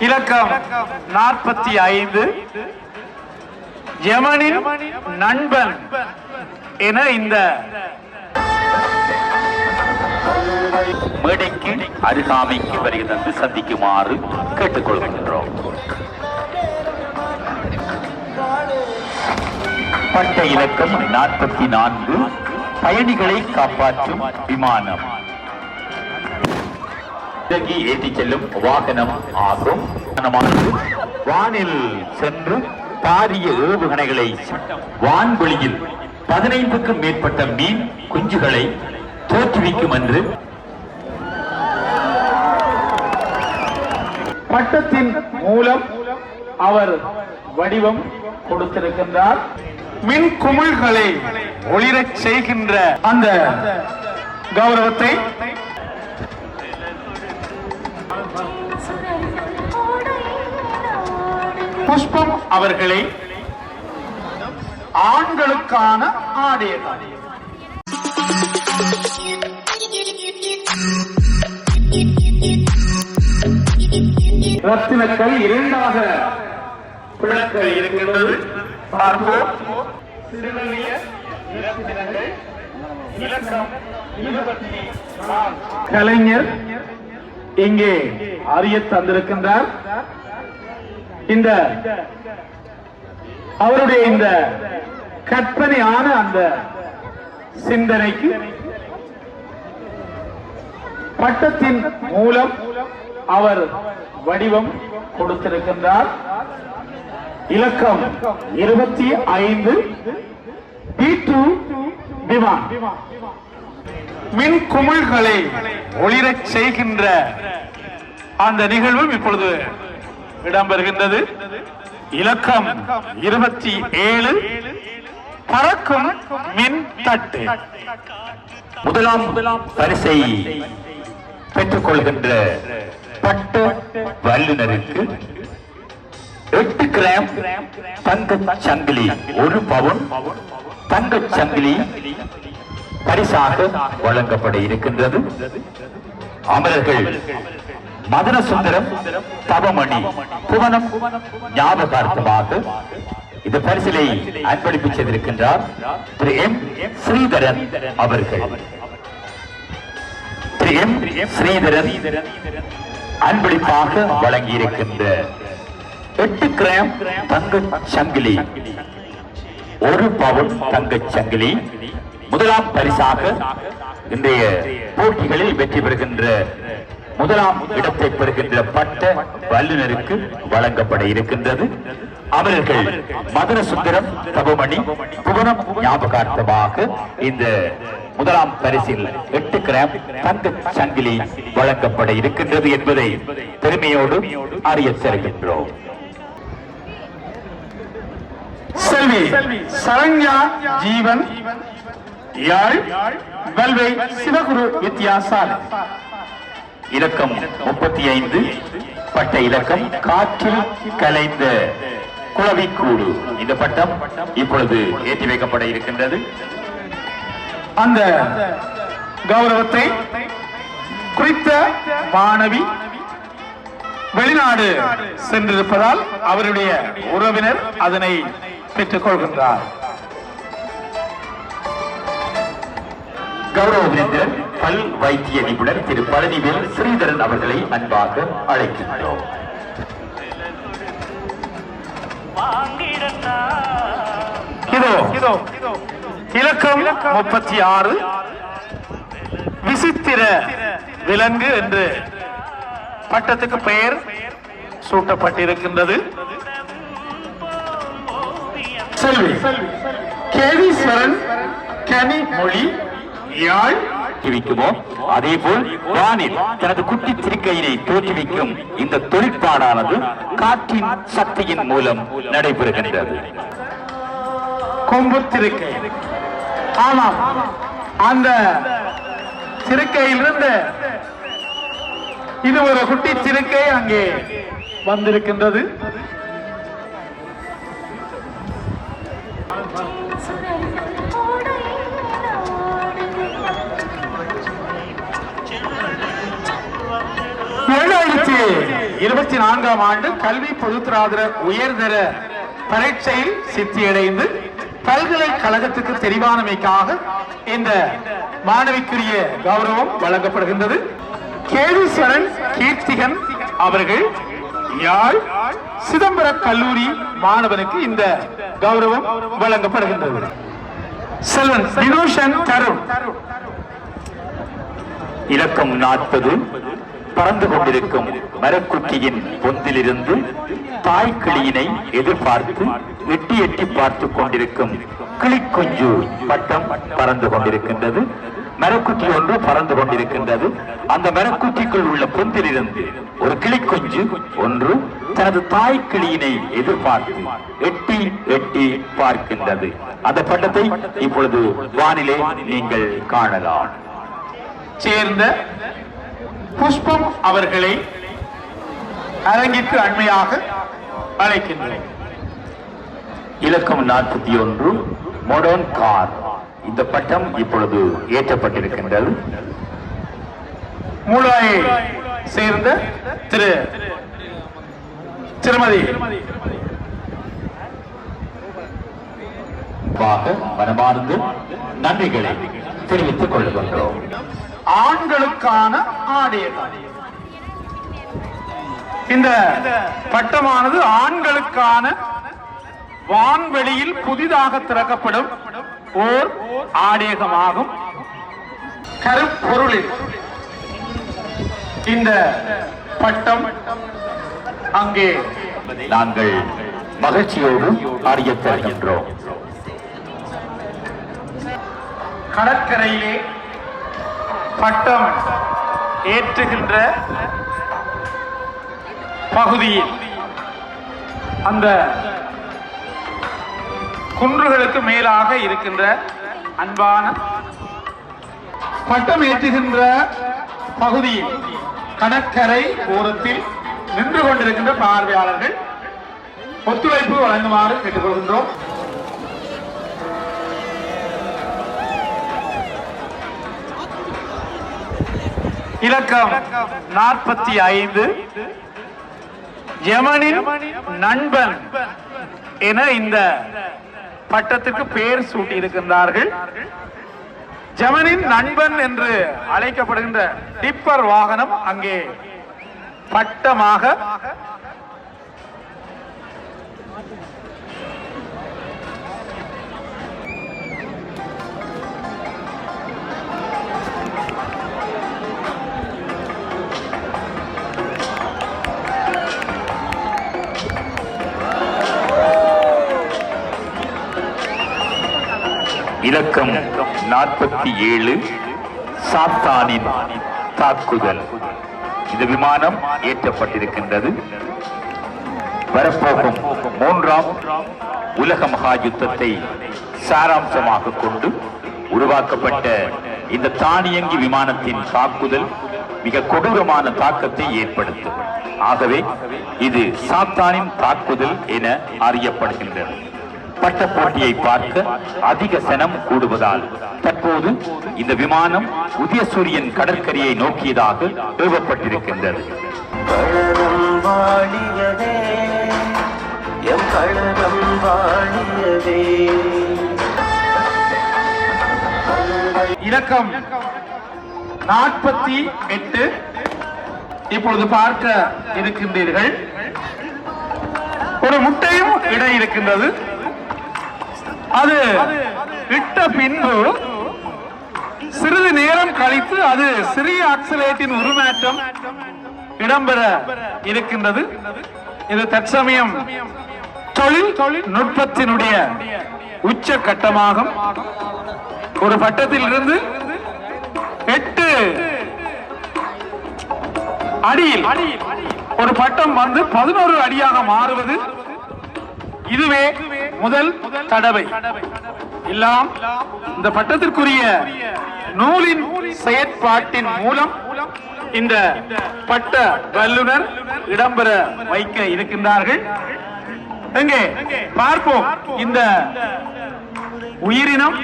இலக்கம் நாற்பத்தி ஐந்து. யமனின் நண்பன் என இந்த மேடைக்கு அருகாமைக்கு வருகை சந்திக்குமாறு கேட்டுக்கொள்கின்றோம். பட்ட இலக்கம் நாற்பத்தி நான்கு. பயணிகளை காப்பாற்றும் விமானம். இறங்கி ஏற்றிச் செல்லும் வாகனம் ஆகும். வானில் சென்று பாரிய ஏவுகணைகளை வான்வெளியில் பதினைந்துக்கும் மேற்பட்ட மீன் குஞ்சுகளை தோற்றுவிக்கும் என்று பட்டத்தின் மூலம் அவர் வடிவம் கொடுத்திருக்கின்றார். மின் குமிழ்களை ஒளிரச் செய்கின்ற அந்த கௌரவத்தை புஷ்பம் அவர்களை ஆண்களுக்கான ஆடையதான் ரத்தினக்கள் இரண்டாக பிளக்க இருக்கின்றது. பார்ப்போம். திருநெல்லிய இரத்தினங்கள் கலைஞர் இங்கே அறிய தந்திருக்கின்றார். இந்த அவருடைய இந்த கற்பனையான அந்த சிந்தனைக்கு பட்டத்தின் மூலம் அவர் வடிவம் கொடுத்திருக்கின்றார். இலக்கம் இருபத்தி ஐந்து. பி டூ விமான். மின் குமிழ்களை ஒளிரச் செய்கின்ற அந்த நிகழ்வும் இப்பொழுது இடம்பெறுகின்றது. இலக்கம் இருபத்தி ஏழு. பறக்கும் மின் தட்டு முதலாம் முதலாம் பரிசை பெற்றுக் கொள்கின்ற பட்டு வல்லுநருக்கு எட்டு கிராம் தங்க சங்கிலி ஒரு பவுன் தங்க சங்கிலி பரிசாக வழங்கப்பட இருக்கின்றது. அமரர்கள் மதன சுந்தரம் தவமணி. புவனம் ஞாபகார்த்தமாக இந்த பரிசிலை அன்பளிப்பு செய்திருக்கின்றார் திரு எம் ஸ்ரீதரன் அவர்கள். திரு எம் ஸ்ரீதரன் அன்பளிப்பாக வழங்கியிருக்கின்ற எட்டு கிராம் தங்க சங்கிலி. ஒரு பவுன் தங்க சங்கிலி. முதலாம் பரிசாக இன்றைய போட்டிகளில் வெற்றி பெறுகின்ற முதலாம் இடத்தை பெறுகின்ற பட்ட வல்லுநருக்கு வழங்கப்பட இருக்கின்றது. அவர்கள் மதுர சுந்தரம் தபுமணி புவனம் ஞாபகார்த்தமாக இந்த முதலாம் பரிசில் எட்டு கிராம் தங்க சங்கிலி வழங்கப்பட இருக்கின்றது என்பதை பெருமையோடு அறிய தருகின்றோம். செல்வி சரண்யா ஜீவன் யாழ் வல்வை சிவகுரு வித்யாசாலை இலக்கம் முப்பத்தி ஐந்து. பட்ட இலக்கம் காற்றில் கலைந்த குளவிக்கூடு. இந்த பட்டம் இப்பொழுது ஏற்றி வைக்கப்பட இருக்கின்றது. அந்த கௌரவத்தை குறித்த மாணவி வெளிநாடு சென்றிருப்பதால் அவருடைய உறவினர் அதனை பெற்றுக் கொள்கின்றார் கௌரவ விருந்தினர் பல் வைத்திய நிபுணர் திரு பழனிவேல் ஸ்ரீதரன் அவர்களை அன்பாக அழைக்கின்றோம். இதோ இலக்கம் முப்பத்தி ஆறு. விசித்திர விலங்கு என்று பட்டத்துக்கு பெயர் சூட்டப்பட்டிருக்கின்றது. செல்வி. கேதீஸ்வரன் கனிமொழி யாழ் தோற்றுவிக்குமோ அதே போல் வானில் தனது குட்டி திருக்கையினை தோற்றுவிக்கும் இந்த தொழிற்பாடானது காற்றின் சக்தியின் மூலம் நடைபெறுகின்றது. கொம்பு திருக்கை. ஆமாம். அந்த திருக்கையிலிருந்து இது ஒரு குட்டி திருக்கை அங்கே வந்திருக்கின்றது. இருபத்தி நான்காம் ஆண்டு கல்வி பொதுத்திராதர உயர்தர பரீட்சையில் சித்தியடைந்து பல்கலைக்கழகத்துக்கு தெரிவானமைக்காக இந்த மாணவிக்குரிய கௌரவம் வழங்கப்படுகின்றது. கேதீஸ்வரன் கீர்த்திகன் அவர்கள் யாழ் சிதம்பர கல்லூரி மாணவனுக்கு இந்த கௌரவம் வழங்கப்படுகின்றது. செல்வன் வினோஷன் தருண். இலக்கம் நாற்பது. பறந்து கொண்டிருக்கும் மரக்குட்டியின் பொந்திலிருந்து தாய் கிளியினை எதிர்பார்த்து எட்டி எட்டி பார்த்து கொண்டிருக்கும் கிளிக்குஞ்சு பட்டம் பறந்து கொண்டிருக்கின்றது. மரக்குட்டி ஒன்று பறந்து கொண்டிருக்கின்றது. அந்த மரக்குட்டிக்குள் உள்ள பொந்திலிருந்து ஒரு கிளிக்குஞ்சு ஒன்று தனது தாய் கிளியினை எதிர்பார்த்து எட்டி எட்டி பார்க்கின்றது. அந்த பட்டத்தை இப்பொழுது வானிலே நீங்கள் காணலாம். சேர்ந்த புஷ்பம் அவர்களை அரங்கிற்கு அண்மையாக அழைக்கின்றேன் இலக்கம் நாற்பத்தி ஒன்று மொடர்ன் கார் இந்த பட்டம் இப்பொழுது ஏற்றப்பட்டிருக்கின்றது. மூலாயை சேர்ந்த திரு திருமதி. மனமார்ந்து நன்றிகளை தெரிவித்துக் கொள்கின்றோம். ஆண்களுக்கான ஆடையகம் இந்த பட்டமானது ஆண்களுக்கான வான்வெளியில் புதிதாக திறக்கப்படும் ஓர் ஆடேகமாகும். கருப்பொருளில் இந்த பட்டம் அங்கே நாங்கள் மகிழ்ச்சியோடு அறியப்படுகின்றோம் கடற்கரையிலே பட்டம் ஏற்றுகின்ற பகுதியில் அந்த குன்றுகளுக்கு மேலாக இருக்கின்ற அன்பான பட்டம் ஏற்றுகின்ற பகுதியில் கடற்கரை ஓரத்தில் நின்று கொண்டிருக்கின்ற பார்வையாளர்கள் ஒத்துழைப்பு வழங்குமாறு கேட்டுக்கொள்கின்றோம். இலக்கம் நாற்பத்தி ஐந்து. யமனின் நண்பன் என இந்த பட்டத்துக்கு பெயர் சூட்டி இருக்கின்றார்கள் ஜமனின் நண்பன் என்று அழைக்கப்படுகின்ற டிப்பர் வாகனம் அங்கே பட்டமாக இலக்கம் நாற்பத்தி ஏழு சாத்தானின் தாக்குதல். இந்த விமானம் ஏற்றப்பட்டிருக்கின்றது. வரப்போகும் மூன்றாம் உலக மகா யுத்தத்தை சாராம்சமாக கொண்டு உருவாக்கப்பட்ட இந்த தானியங்கி விமானத்தின் தாக்குதல் மிக கொடூரமான தாக்கத்தை ஏற்படுத்தும். ஆகவே இது சாத்தானின் தாக்குதல் என அறியப்படுகின்றது. பட்ட போட்டியை பார்க்க அதிக சனம் கூடுவதால் தற்போது இந்த விமானம் உதயசூரியன் கடற்கரையை நோக்கியதாக ஏவப்பட்டிருக்கின்றது எம் கழகம் வாழியதே இலக்கம் நாற்பத்தி எட்டு. இப்பொழுது பார்க்க இருக்கின்றீர்கள். ஒரு முட்டையும் இட இருக்கின்றது. அது இட்ட பின்பு சிறிது நேரம் கழித்து அது சிறிய ஆக்சிலேட்டின் உருமாற்றம் இடம்பெற இருக்கின்றது. இது தற்சமயம் தொழில் நுட்பத்தினுடைய உச்ச கட்டமாகும் ஒரு பட்டத்தில் இருந்து எட்டு அடியில் ஒரு பட்டம் வந்து பதினோரு அடியாக மாறுவது. இதுவே முதல் தடவை. எல்லாம் இந்த பட்டத்திற்குரிய நூலின் செயற்பாட்டின் மூலம் இந்த பட்ட வல்லுனர் இடம்பெற வைக்க இருக்கின்றார்கள். எங்கே பார்ப்போம் இந்த உயிரினம்.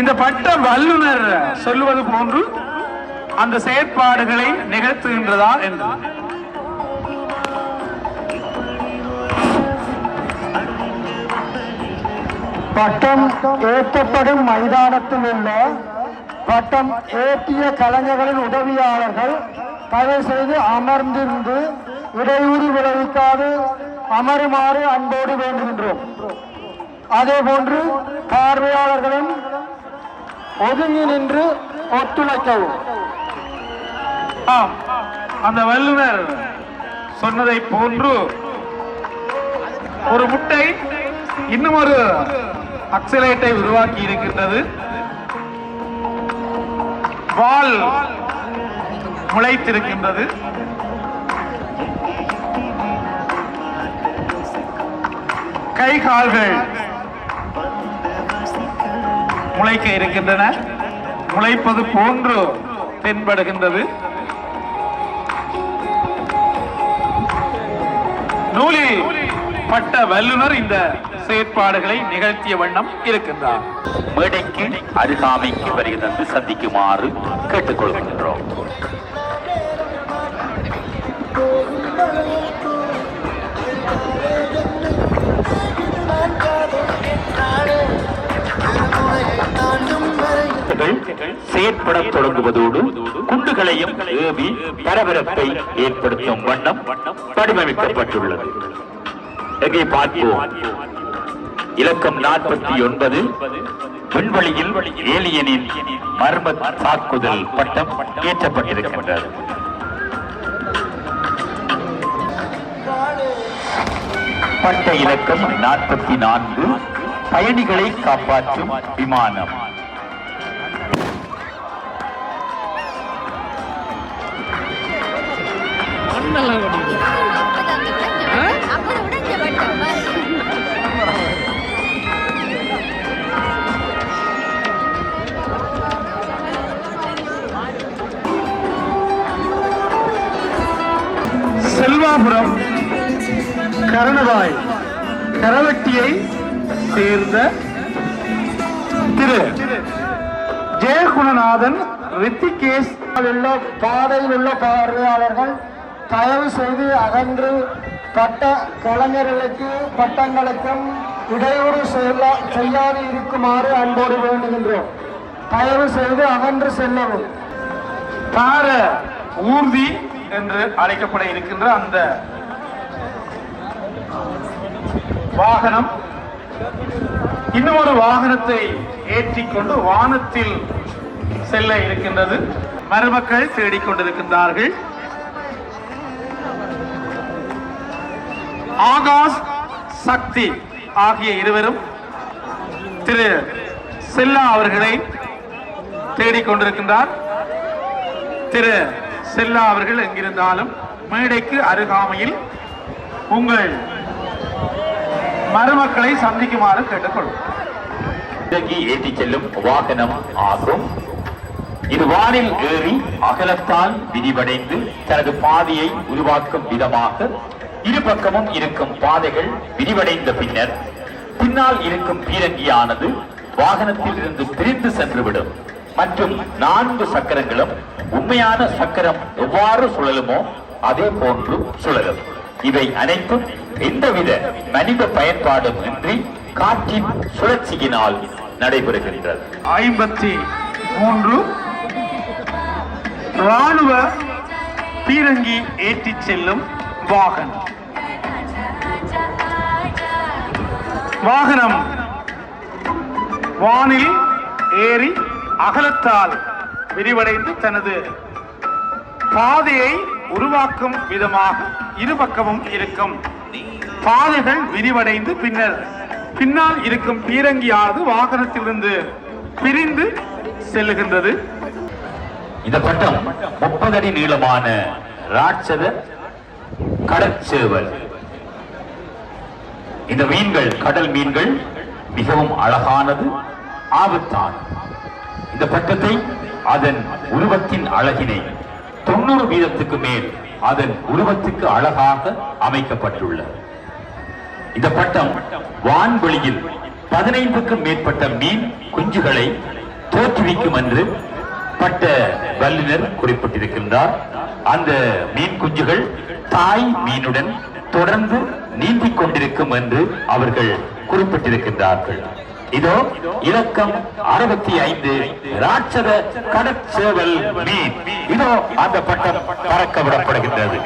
இந்த பட்ட வல்லுனர் சொல்லுவது போன்று அந்த செயற்பாடுகளை நிகழ்த்துகின்றதா என்று. பட்டம் ஏற்றப்படும் மைதானத்தில் உள்ள பட்டம் ஏற்றிய கலைஞர்களின் உதவியாளர்கள் தயவு செய்து அமர்ந்திருந்து இடையூறு விளைவிக்காது அமருமாறு அன்போடு வேண்டுகின்றோம். அதே போன்று பார்வையாளர்களும் ஒதுங்கி நின்று ஒத்துழைக்கவும். ஆம் அந்த வல்லுநர் சொன்னதை போன்று ஒரு முட்டை இன்னும் ஒரு அக்சலேட்டை உருவாக்கி இருக்கின்றது. வால் முளைத்திருக்கின்றது. கை கால்கள் முளைக்க இருக்கின்றன. முளைப்பது போன்று தென்படுகின்றது. நூலில் பட்ட வல்லுநர் இந்த செயற்பாடுகளை நிகழ்த்திய வண்ணம் இருக்கின்றார். மேடைக்கு அருகாமைக்கு வருகை தந்து சந்திக்குமாறு கேட்டுக்கொள்கின்றோம். செயற்பட தொடங்குவதோடு குண்டுகளையும் ஏவி பரபரப்பை ஏற்படுத்தும் வண்ணம் வடிவமைக்கப்பட்டுள்ளது. எங்கே பார்ப்போம். இலக்கம் நாற்பத்தி ஒன்பது விண்வெளியில் ஏலியனின் மர்ம தாக்குதல் பட்டம் ஏற்றப்பட்டிருக்கின்றது. பட்ட இலக்கம் நாற்பத்தி நான்கு பயணிகளை காப்பாற்றும் விமானம். நல்லா ரித்திகேஷ் உள்ள பாதையில் உள்ள பார்வையாளர்கள் தயவு செய்து அகன்று பட்ட கலைஞர்களுக்கு பட்டங்களுக்கும் இடையூறு செய்ய- செய்யாது இருக்குமாறு அன்போடு வேண்டுகின்றோம். தயவு செய்து அகன்று செல்லவும். தார ஊர்தி என்று அழைக்கப்பட இருக்கின்ற அந்த வாகனம் இன்னும் ஒரு வாகனத்தை ஏற்றிக்கொண்டு வானத்தில் செல்ல இருக்கின்றது. மருமக்கள் தேடிக்கொண்டிருக்கின்றார்கள். ஆகாஷ் சக்தி ஆகிய இருவரும் திரு செல்லா அவர்களை தேடிக்கொண்டிருக்கின்றார். திரு செல்லா அவர்கள் எங்கிருந்தாலும் மேடைக்கு அருகாமையில் உங்கள் மருமக்களை சந்திக்குமாறு கேட்டுக்கொள்வோம். இறங்கி ஏற்றிச் செல்லும் வாகனம் ஆகும். இது வானில் ஏறி அகலத்தால் விரிவடைந்து தனது பாதையை உருவாக்கும் விதமாக இரு பக்கமும் இருக்கும் பாதைகள் விரிவடைந்த பின்னர் பின்னால் இருக்கும் பீரங்கியானது வாகனத்தில் இருந்து பிரிந்து சென்றுவிடும். மற்றும் நான்கு சக்கரங்களும் உண்மையான சக்கரம் எவ்வாறு சுழலுமோ அதே போன்று சுழலும். இவை அனைத்தும் எந்தவித மனித பயன்பாடும் இன்றி காற்றின் சுழற்சியினால் நடைபெறுகின்றது ஐம்பத்தி மூன்று ராணுவ பீரங்கி ஏற்றிச் செல்லும் வாகனம். வாகனம் வானில் ஏறி அகலத்தால் விரிவடைந்து தனது பாதையை உருவாக்கும் விதமாக இருபக்கமும் இருக்கும். பாதைகள் விரிவடைந்து பின்னர் பின்னால் இருக்கும் பீரங்கியானது வாகனத்திலிருந்து பிரிந்து செல்லுகின்றது. இந்த பட்டம் முப்பது அடி நீளமான ராட்சத கடற்சேவல். இந்த மீன்கள் கடல் மீன்கள் மிகவும் அழகானது ஆபத்தான இந்த பட்டத்தை அதன் உருவத்தின் அழகினை தொண்ணூறு வீதத்துக்கு மேல் அதன் உருவத்துக்கு அழகாக அமைக்கப்பட்டுள்ளது. இந்த பட்டம் வான்வெளியில் பதினைந்துக்கும் மேற்பட்ட மீன் குஞ்சுகளை தோற்றுவிக்கும் என்று பட்ட வல்லுநர் குறிப்பிட்டிருக்கின்றார். அந்த மீன் குஞ்சுகள் தாய் மீனுடன் தொடர்ந்து நீந்திக் கொண்டிருக்கும் என்று அவர்கள் குறிப்பிட்டிருக்கின்றார்கள். இதோ இலக்கம் அறுபத்தி ஐந்து ராட்சத கடற்சேவல் மீன். இதோ அந்த பட்டம் பறக்க விடப்படுகின்றது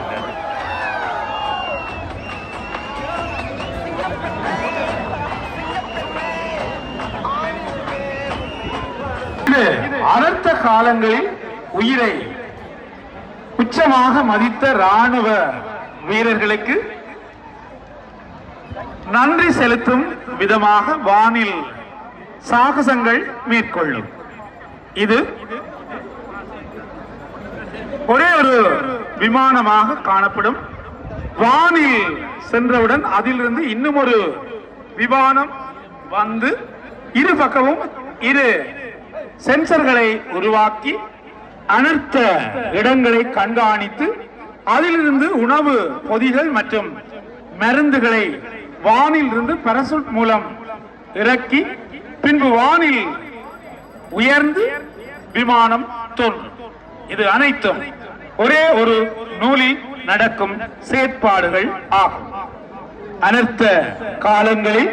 இது அனர்த்த காலங்களில் உயிரை உச்சமாக மதித்த ராணுவ வீரர்களுக்கு நன்றி செலுத்தும் விதமாக வானில் சாகசங்கள் மேற்கொள்ளும். இது ஒரே ஒரு விமானமாக காணப்படும். வானில் சென்றவுடன் அதிலிருந்து இன்னும் ஒரு விமானம் வந்து இரு பக்கமும் இரு சென்சர்களை உருவாக்கி அனர்த்த இடங்களை கண்காணித்து அதிலிருந்து உணவு பொதிகள் மற்றும் மருந்துகளை வானில் இருந்து பரசுட் மூலம் இறக்கி பின்பு வானில் உயர்ந்து விமானம் தோன்றும் இது அனைத்தும் ஒரே ஒரு நூலில் நடக்கும் செயற்பாடுகள் ஆகும். அனர்த்த காலங்களில்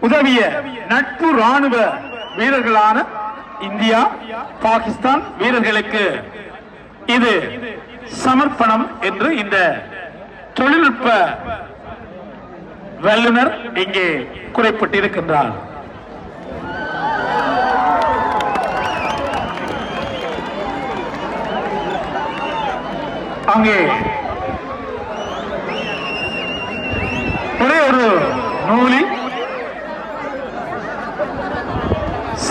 உதவிய நட்பு ராணுவ வீரர்களான இந்தியா பாகிஸ்தான் வீரர்களுக்கு இது சமர்ப்பணம் என்று இந்த தொழில்நுட்ப வல்லுநர் இங்கே குறிப்பிட்டிருக்கின்றார். அங்கே ஒரே ஒரு நூலில்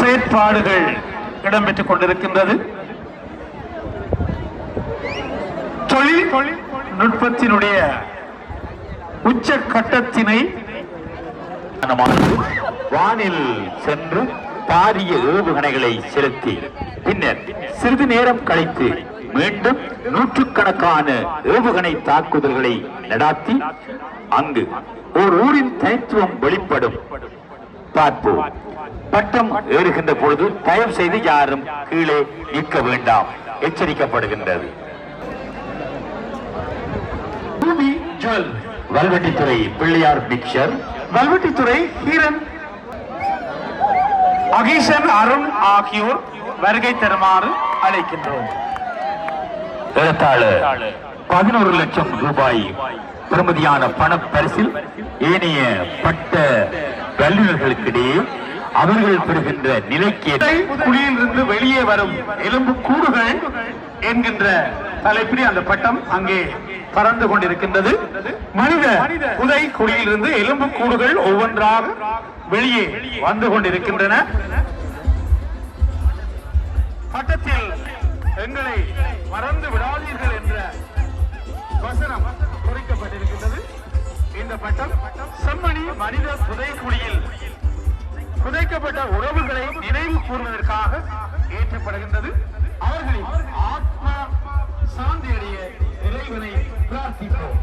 செயற்பாடுகள் இடம்பெற்றுக் கொண்டிருக்கின்றது. தொழில் நுட்பத்தினுடைய உச்ச கட்டத்தினை வானில் சென்று பாரிய ஏவுகணைகளை செலுத்தி பின்னர் சிறிது நேரம் கழித்து மீண்டும் நூற்றுக்கணக்கான ஏவுகணை தாக்குதல்களை நடாத்தி அங்கு ஓர் ஊரின் தனித்துவம் வெளிப்படும். பார்ப்போம். பட்டம் ஏறுகின்ற பொழுது தயவு செய்து யாரும் கீழே நிற்க வேண்டாம். எச்சரிக்கப்படுகின்றது. வல்வெட்டித்துறை பிள்ளையார் மிக்சர் வல்வெட்டித்துறை ஹீரன். அகீசன் அருண் ஆகியோர் வருகை தருமாறு அழைக்கின்றோம். பதினோரு லட்சம் ரூபாய் பெறுமதியான பண பரிசில் ஏனைய பட்ட வல்லுநர்களுக்கிடையே அவர்கள் பெறுகின்ற நிலைக்கு புதை குழியிலிருந்து வெளியே வரும் எலும்பு கூடுகள் என்கின்ற தலைப்பில் அந்த பட்டம் அங்கே பறந்து கொண்டிருக்கின்றது. மனித புதை குழியிலிருந்து எலும்பு கூடுகள் ஒவ்வொன்றாக வெளியே வந்து கொண்டிருக்கின்றன. பட்டத்தில் எங்களை மறந்து விடாதீர்கள் என்ற வசனம் குறிக்கப்பட்டிருக்கின்றது இந்த பட்டம் செம்மணி மனித புதை குழியில் புதைக்கப்பட்ட உறவுகளை நினைவு கூறுவதற்காக ஏற்றப்படுகின்றது. அவர்களின் ஆத்மா சாந்தியடைய இறைவனை பிரார்த்திப்போம்.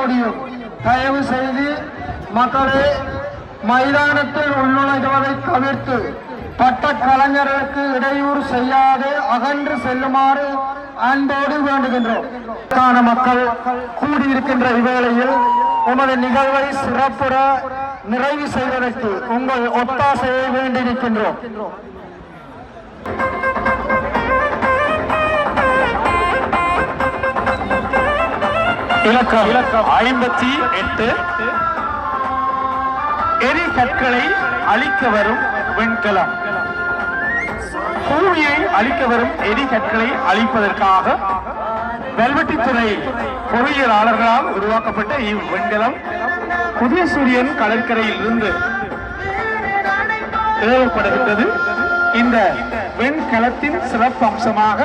முடியும். தயவு செய்து மக்களே மைதானத்தில் உள்நுழைவதை தவிர்த்து பட்ட கலைஞர்களுக்கு இடையூறு செய்யாது அகன்று செல்லுமாறு அன்போடு வேண்டுகின்றோம். மக்கள் கூடியிருக்கின்ற இவ்வேளையில் உமது நிகழ்வை சிறப்புற நிறைவு செய்வதற்கு உங்கள் ஒத்தாசையை வேண்டியிருக்கின்றோம். இலக்கம். இலக்கம். ஐம்பத்தி எட்டு. எரிசற்களை அழிக்க வரும் விண்கலம். பூமியை அழிக்க வரும் எரிசற்களை அழிப்பதற்காக வெல்வெட்டித்துறை பொறியியலாளர்களால் உருவாக்கப்பட்ட இவ்விண்கலம் புதிய சூரியன் கடற்கரையில் இருந்து ஏவப்படுகின்றது இந்த வெண்கலத்தின் சிறப்பு அம்சமாக